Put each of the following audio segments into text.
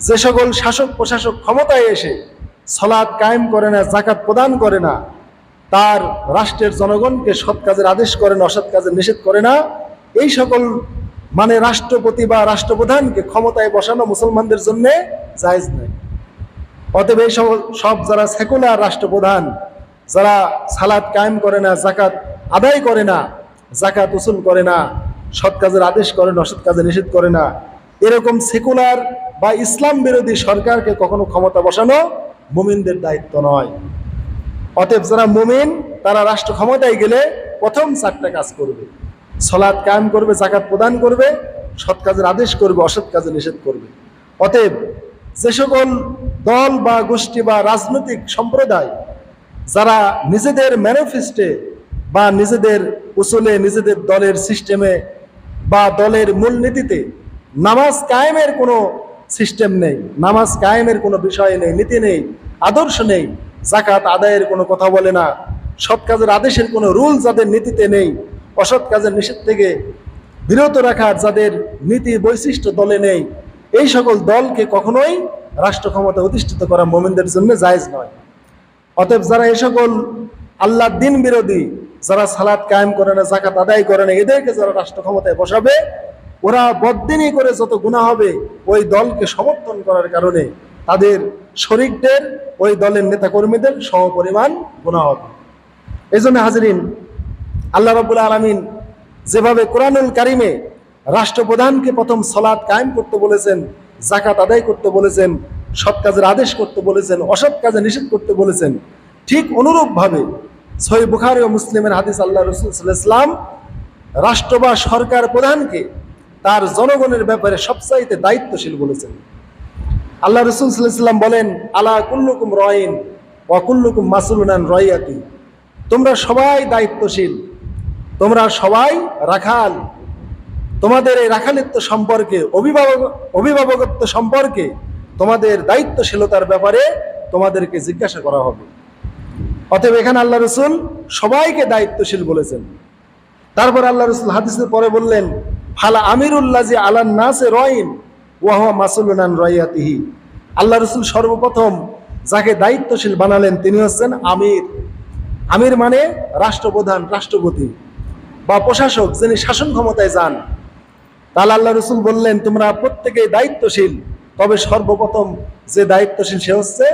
যে সকল শাসক প্রশাসক ক্ষমতায় এসে সলাদ কায়েম করে না জাকাত প্রদান করে না, তার রাষ্ট্রের জনগণকে সৎ কাজের আদেশ করে না, অসৎ কাজের নিষেধ করে না, এই সকল মানে রাষ্ট্রপতি বা রাষ্ট্রপ্রধানকে ক্ষমতায় বসানো মুসলমানদের জন্যে জায়েজ নেই অতএব এই সব সব যারা সেকুলার রাষ্ট্রপ্রধান, যারা সালাদ কায়েম করে না জাকাত আদায় করে না জাকাত উসুল করে না, সৎ কাজের আদেশ করে না, অসৎ কাজে নিষেধ করে না, এরকম সেকুলার বা ইসলাম বিরোধী সরকারকে কখনো ক্ষমতা বসানো মুমিনদের দায়িত্ব নয়। অতএব যারা মুমিন, তারা রাষ্ট্র ক্ষমতায় গেলে প্রথম চারটা কাজ করবে। সলাদ কায়েম করবে জাকাত প্রদান করবে, সৎ কাজের আদেশ করবে, অসৎ কাজে নিষেধ করবে। অতএব যে সকল দল বা গোষ্ঠী বা রাজনৈতিক সম্প্রদায়, যারা নিজেদের ম্যানিফেস্টে বা নিজেদের উসুলে নিজেদের দলের সিস্টেমে বা দলের মূলনীতিতে নামাজ কায়েমের কোনো সিস্টেম নেই, নামাজ কায়েমের কোনো বিষয় নেই, নীতি নেই, আদর্শ নেই জাকাত আদায়ের কোনো কথা বলে না। সৎ কাজের আদেশের কোনো রুল যাদের নীতিতে নেই, অসৎ কাজের নিষেধ থেকে বিরত রাখার যাদের নীতি বৈশিষ্ট্য দলে নেই, এই সকল দলকে কখনোই রাষ্ট্র ক্ষমতা অধিষ্ঠিত করা মোমেনদের জন্য জায়েজ নয়। অতএব যারা এই সকল আল্লাহ দিন বিরোধী, যারা সালাদ কায়েম করে না জাকাত আদায় করে না, এদেরকে যারা রাষ্ট্র ক্ষমতায় বসাবে ওরা বদিনী করে যত গুণা হবে, ওই দলকে সমর্থন করার কারণে তাদের শরিকদের ওই দলের নেতাকর্মীদের সমপরিমাণ গুণা হবে। এই জন্য হাজরিন, আল্লাহ রাবুল আলমিন যেভাবে কোরআনুল কারিমে রাষ্ট্রপ্রধানকে প্রথম সলাদ কায়েম করতে বলেছেন জাকাত আদায় করতে বলেছেন, সৎ কাজের আদেশ করতে বলেছেন, অসৎ কাজে নিষেধ করতে বলেছেন, ঠিক অনুরূপভাবে সহি বুখারি ও মুসলিমের হাদিস আল্লাহ রসুল ইসলাম রাষ্ট্র বা সরকার প্রধানকে তার জনগণের ব্যাপারে সবচাইতে দায়িত্বশীল বলেছেন। আল্লাহ রসুল বলেন, আলা কুল্লুকুম রয়িন ওয়াকুল্লুকুম মাসুলুনান রয়াতি তোমরা সবাই দায়িত্বশীল, তোমরা সবাই রাখাল। তোমাদের এই রাখালিত্ব সম্পর্কে, অভিভাবক, অভিভাবকত্ব সম্পর্কে তোমাদের দায়িত্বশীলতার ব্যাপারে তোমাদেরকে জিজ্ঞাসা করা হবে। অতএব এখানে আল্লাহ রসুল সবাইকে দায়িত্বশীল বলেছেন। তারপর আল্লাহ রসুল হাদিসের পরে বললেন ফালা আমিরুল্লাহ যে আলান নাসে রয়িন ওয়াহ মাসুলান রয়াতিহি আল্লাহ রসুল সর্বপ্রথম যাকে দায়িত্বশীল বানালেন তিনি হচ্ছেন আমির। আমির মানে রাষ্ট্রপ্রধান, রাষ্ট্রপতি বা প্রশাসক যিনি শাসন ক্ষমতায় যান। তাহলে আল্লাহ রসুল বললেন, তোমরা প্রত্যেকেই দায়িত্বশীল, তবে সর্বপ্রথম যে দায়িত্বশীল সে হচ্ছে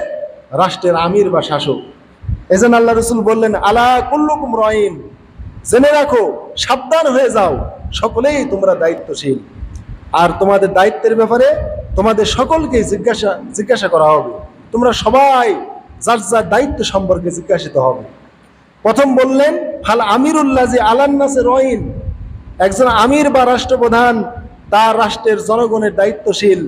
রাষ্ট্রের আমির বা শাসক। এজন্য আল্লাহ রসুল বললেন, আলা কুল্লুকুম রহিম জেনে রাখো, সাবধান হয়ে যাও সকলেই তোমরা দায়িত্বশীল। আর তোমাদের দায়িত্বের ব্যাপারে তোমাদের সকলকে জিজ্ঞাসা জিজ্ঞাসা করা হবে। তোমরা সবাই যার যার দায়িত্ব সম্পর্কে জিজ্ঞাসিত হবে। প্রথম বললেন ফাল আমিরুল্লাহ যে আলান্নাসে রহিন। একজন আমির বা রাষ্ট্রপ্রধান তার রাষ্ট্রের জনগণের দায়িত্বশীল।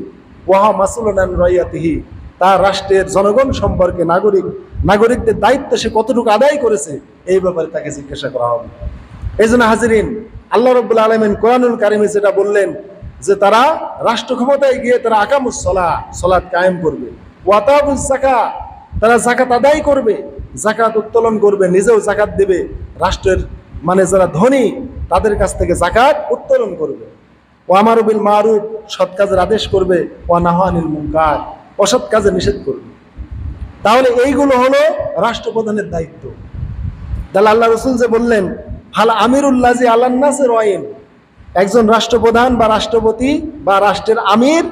ওয়াহা মাসুলান রয়াতিহি। তার রাষ্ট্রের জনগণ সম্পর্কে নাগরিক, নাগরিকদের দায়িত্ব সে কতটুকু আদায় করেছে, এই ব্যাপারে তাকে জিজ্ঞাসা করা হবে। এই জন্য হাজিরিন আল্লাহ রব্বুল আলমিন কোরআনুল কারিমে যেটা বললেন যে তারা রাষ্ট্র ক্ষমতায় গিয়ে তারা আকামুস সলা সলাৎ কায়েম করবে। ওয়াতাবুস জাকা তারা জাকাত আদায় করবে জাকাত উত্তোলন করবে, নিজেও জাকাত দেবে। রাষ্ট্রের মানে যারা ধনী, তাদের কাছ থেকে জাকাত উত্তোলন করবে। ও আমার বিল মারুফ, সৎ কাজের আদেশ করবে। ও নাহানিল মুনকার, অসৎ কাজে নিষেধ করবে। তাহলে এইগুলো হলো রাষ্ট্রপ্রধানের দায়িত্ব। তাহলে আল্লাহ রসুল যে বললেন হাল আমিরুল্লাহ জি আল্লান্নাসের ওয়াইন। একজন রাষ্ট্রপ্রধান বা রাষ্ট্রপতি বা রাষ্ট্রের আমির,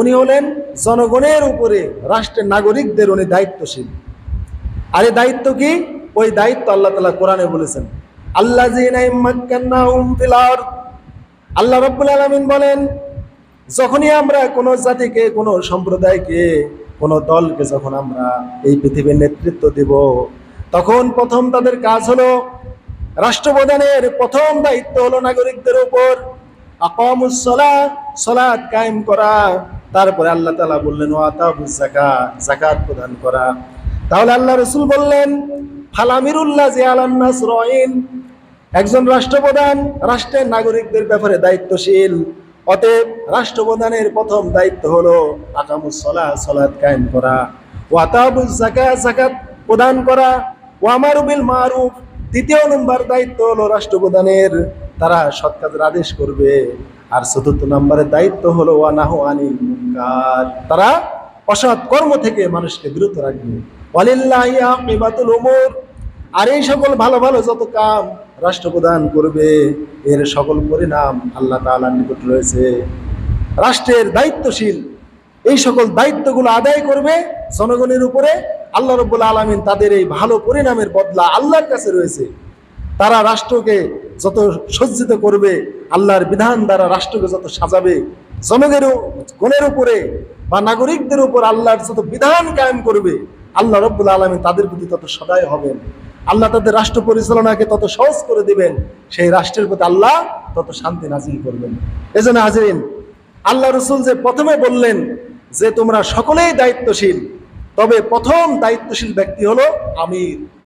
উনি হলেন জনগণের উপরে রাষ্ট্রের নাগরিকদের উনি দায়িত্বশীল। আর এই দায়িত্ব কি? ওই দায়িত্ব আল্লাহ তালা কোরআনে বলেছেন আল্লাহ আল্লাহ রব্বুল আলমিন বলেন, যখনই আমরা কোনো জাতিকে, কোনো সম্প্রদায়কে, কোনো দলকে যখন আমরা এই পৃথিবীর নেতৃত্ব দেব, তখন প্রথম তাদের কাজ হলো রাষ্ট্রপ্রধানের প্রথম দায়িত্ব হলো নাগরিকদের উপর। আকামুসলা সলাদ কায়েম করা। তারপরে আল্লাহ তালা বললেন ওয়াতাবুজ জাকাত জাকাত প্রদান করা। তাহলে আল্লাহ রসুল বললেন, ফালামিরুল্লাহ যে আলান্নাস রহিন একজন রাষ্ট্রপ্রধান রাষ্ট্রের নাগরিকদের ব্যাপারে দায়িত্বশীল। অতএব রাষ্ট্রপ্রধানের প্রথম দায়িত্ব হলো আকামুসলা সলাদ কায়েম করা। ওয়াতাবুজ জাকাত জাকাত প্রদান করা। ওয়ামারুবিল মারুফ দ্বিতীয় নম্বর দায়িত্ব হলো রাষ্ট্রপ্রধানের। তারা সৎ কাজের আদেশ করবে। আর চতুর্থ নম্বরের দায়িত্ব হলো ওয়ানাহু আনিল মুনকার। তারা অসৎ কর্ম থেকে মানুষকে বিরত রাখবে। ওয়ালিল্লাহি আকিবাতুল উমুর। আর এই সকল ভালো ভালো যত কাম রাষ্ট্রপ্রধান করবে, এর সকল পরিণাম আল্লাহ তাআলার নিকট রয়েছে। রাষ্ট্রের দায়িত্বশীল এই সকল দায়িত্বগুলো আদায় করবে জনগণের উপরে। আল্লাহ রব্বুল আলমিন তাদের এই ভালো পরিণামের বদলা আল্লাহর কাছে রয়েছে। তারা রাষ্ট্রকে যত সজ্জিত করবে, আল্লাহর বিধান দ্বারা রাষ্ট্রকে যত সাজাবে, জনগণের গণের উপরে বা নাগরিকদের উপর আল্লাহর যত বিধান কায়েম করবে, আল্লাহ রব্বুল আলমিন তাদের প্রতি তত সদায় হবেন। আল্লাহ তাদের রাষ্ট্র পরিচালনাকে তত সহজ করে দিবেন, সেই রাষ্ট্রের প্রতি আল্লাহ তত শান্তি নাজিল করবেন। এজন্য হাজিরিন, আল্লাহ রসুল যে প্রথমে বললেন যে তোমরা সকলেই দায়িত্বশীল তবে প্রথম দায়িত্বশীল ব্যক্তি হলো আমির।